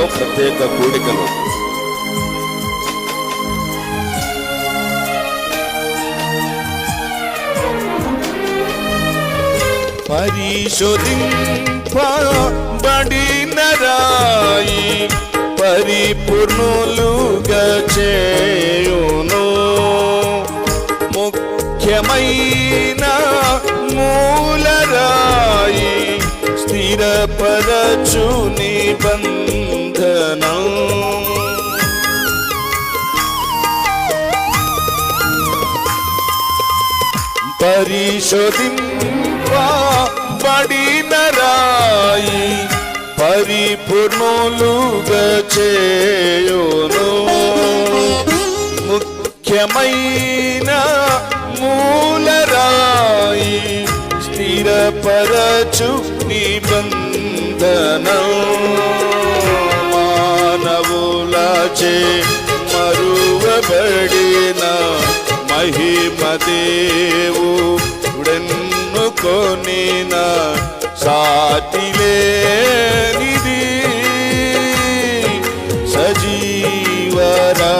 తేదీలలో ప్రత్యేక కూడికలు. పరిశోధింపబడిన రాయి పరిపూర్ణులుగా చేయును. ముఖ్యమైన మూలరాయి స్థిరపరచు నిబంధనం పరిశోధింపబడిన రాయి పరిపూర్ణులుగా చేయును. ముఖ్యమైన మూలరాయి స్థిరపరచు ధనం మానవులచే మరువబడిన మహిమదేవు ఉడెన్నుకొనిన సాటిలేనిది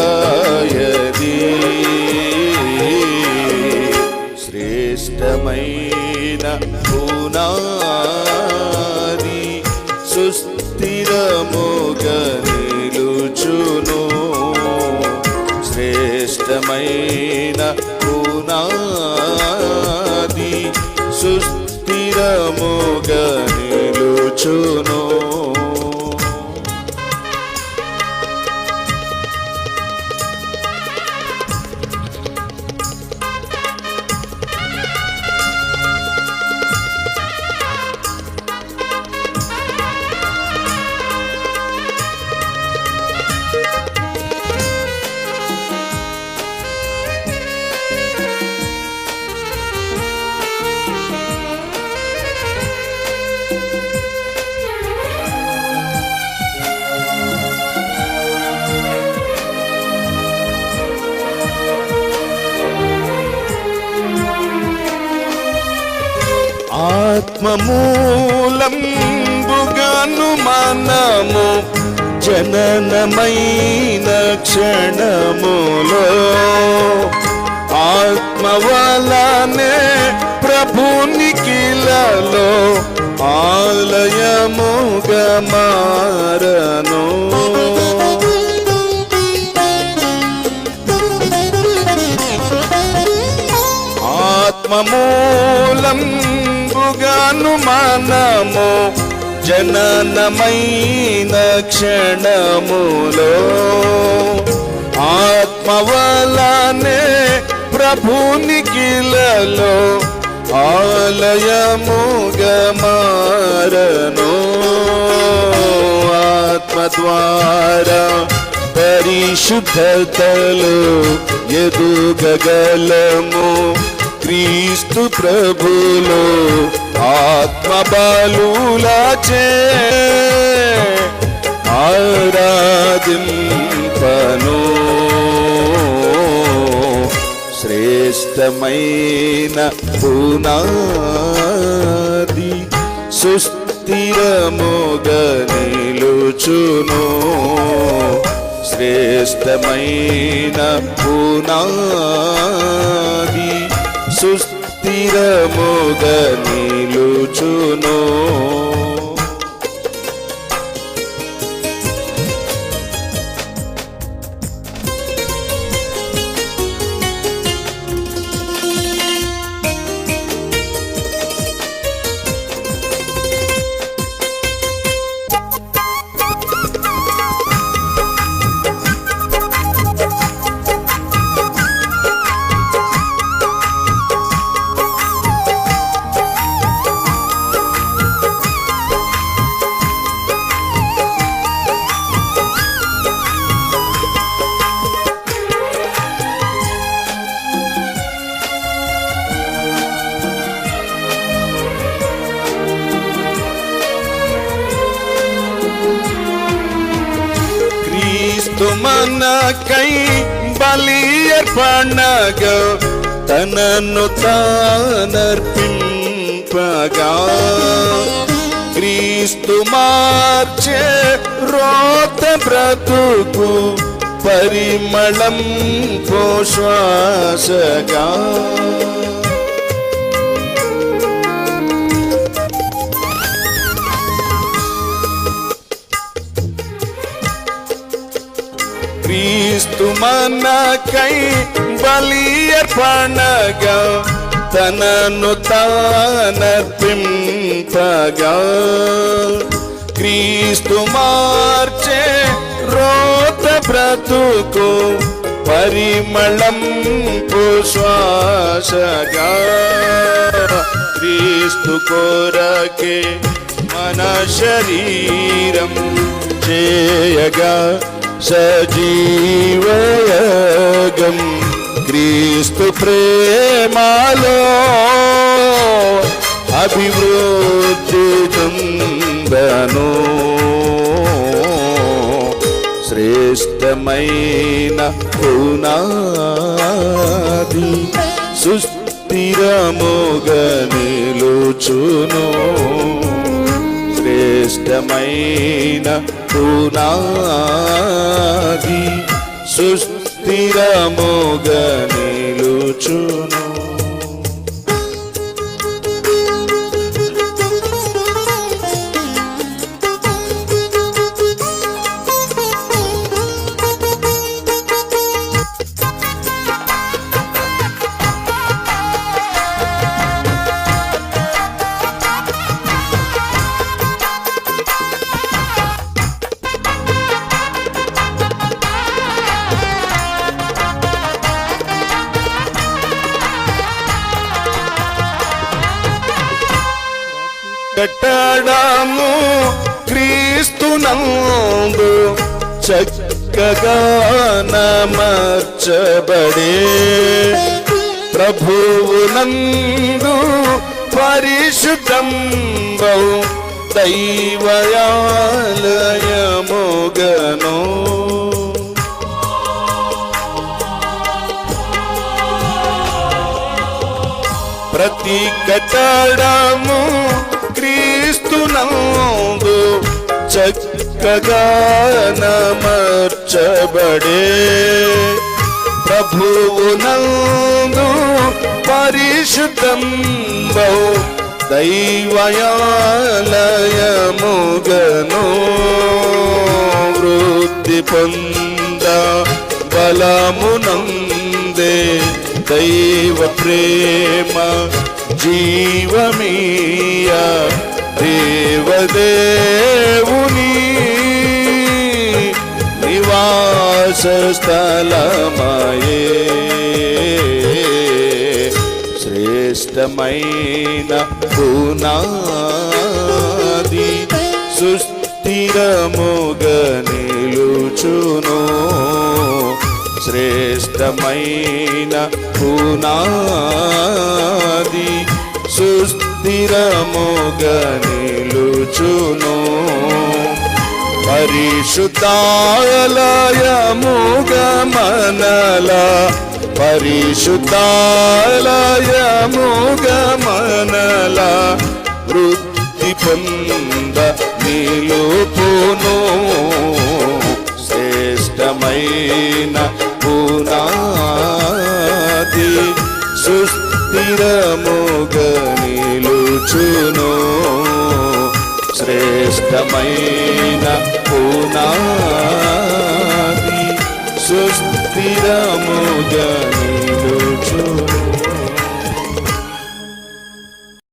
సజీవరాయది. శ్రేష్టమైన పునాది సుస్థిరముగా నిలుచును శ్రేష్టమైన పునాది సుస్థిరముగా ఆత్మమూలంబుగాను మనము జననమైన క్షణములో. ఆత్మ వలనే ప్రభునికిలలో ఆలయముగా మారను. గాను మనము జననమైన క్షణములో. ఆత్మ వలనే ప్రభునికిలలో ఆలయముగా మారను. ఆత్మ పరిశుద్ధతలు ఎదుగగలము. క్రీస్తు ప్రభులో ఆత్మ బలులచే ఆరాధింపను. శ్రేష్టమైన పునాది సుస్థిరముగనిలుచును శ్రేష్టమైన పునాది సుస్థిరముగ నిలుచును. మనకై బలి అర్పణగా తనను తానర్పింపగా క్రీస్తు మార్చే రోత బ్రతుకు పరిమళం పోశ్వాసగా క్రీస్తు మనకై బలి అర్పణగా తనను తానర్పింపగా క్రీస్తు మార్చే రోత బ్రతుకు పరిమళం పుశ్వాసగా క్రీస్తు కోరకే మన శరీరం చేయగా సజీవయగం క్రీస్తు ప్రేమలో అభివృద్ధి తుందను శ్రేష్టమైన పునాది సుస్థిరముగనిలుచును శ్రేష్టమైన పునాది సుస్థిరముగా నిలుచును. కట్టడము క్రీస్తునందు చక్కగా నమర్చబడే ప్రభువునందు పరిశుద్ధం దైవయాలయమోగను. ప్రతి కట్టడము చక్కగా నమర్చబడే ప్రభువునందు పరిశుద్ధం బహు దైవయాలయముగను వృద్ధి పొంద బలమునందే దైవ ప్రేమ జీవమీయ దేవదేవుని నివాస శ్రేష్టమైన పునాది సుస్థిరముగా నిలుచును శ్రేష్టమైన పునాది సుస్థిరముగా నిలుచును పరిశుద్ధాలయముగమనల పరిశుద్ధాలయముగమనల వృద్ధి పొంద నిలుపును. శ్రేష్టమైన పునాది సుస్థిరముగ నిలుచును. శ్రేష్టమైన పునాది సుస్థిరముగా నిలుచు